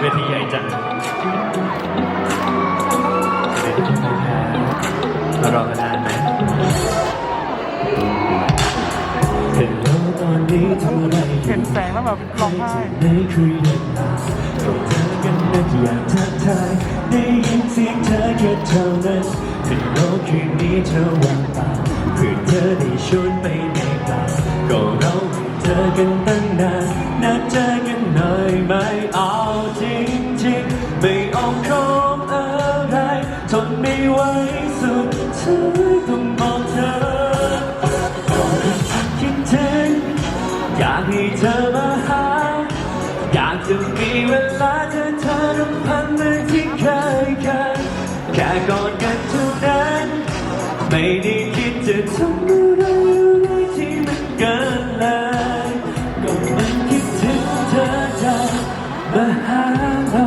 เวทีใหญ่จังเดี๋ยวทุกคนครับมารอกันนานไหมเห็นโลกตอนนี้ทำอะไรเห็นแสงแล้วแบบร้องไห้ในคุยเรื่องราวก็เธอกันนะที่อยากทักทายได้ยินเสียงเธอแค่เท่านั้นถึงโลกคืนนี้เธอว่างเปล่าเพื่อเธอได้ชวนไปในป่าก็เราเจอกันตั้งนาน จะมีเวลาเธอเธอรำพันเหมือนที่เคยเคยแค่กอดกันเท่านั้น ไม่ได้คิดจะทำอะไรอะไรที่มันเกินเลยก็มันคิดถึงเธอจะมาหาเรา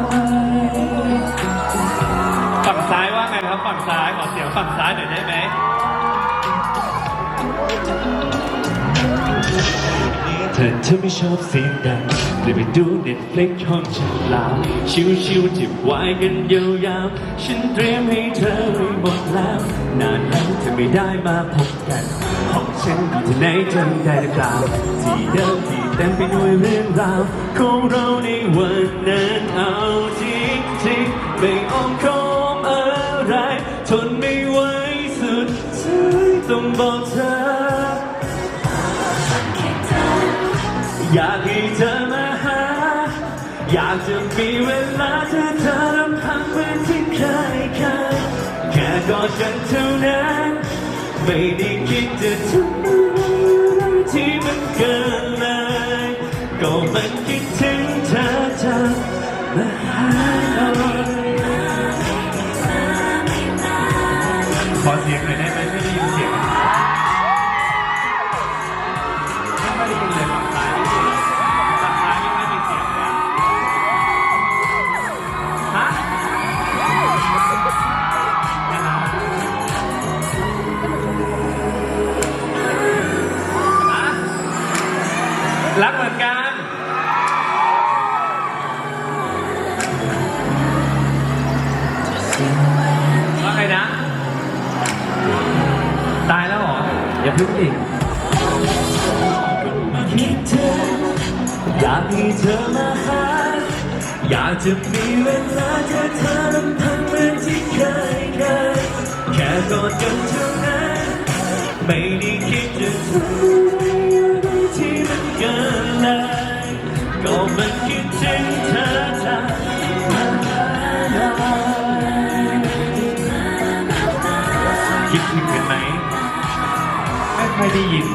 ฝั่งซ้ายว่าไงครับฝั่งซ้ายขอเสียงฝั่งซ้ายหน่อยได้ไหม เธอเธอไม่ชอบเสียงดังเลยไปดูเน็ตฟลิกของฉันลาวชิวๆจิบไวน์กันยาวๆฉันเตรียมให้เธอไว้หมดแล้ว นานแล้วเธอไม่ได้มาพบกันห้องฉันอยู่ที่ไหนจำได้หรือเปล่าที่เดิมที่เต็มไปด้วยเรื่องราวของเราในวันนั้นเอาจริงๆไม่อ้อมค้อมอะไร ทนไม่ไหวสุดท้ายต้องบอกเธอ อยากให้เธอมาหา อยากจะมีเวลาเธอเธอรำพังเหมือนที่เคยเคยแค่กอดกันเท่านั้น ไม่ได้คิดจะทำอะไรที่มันเกินเลยก็มันคิดถึงเธอจะมาหาเราขอเสียงหน่อยได้ไหมไม่ด้ รักเหมือนกัน ว่าไงนะ ตายแล้วเหรอ อย่าพึ่งอีกคิดถึงอยากให้เธอมาหาอยากจะมีเวลาเธอเธอรำพันเหมือนที่เคยเคยแค่กอดกันเท่านั้น ไม่ได้คิดจะทำ กินเลยก็มันคิดถึงเธอจะมาคิดถึงกันไหมไม่ค่อยได้ยิน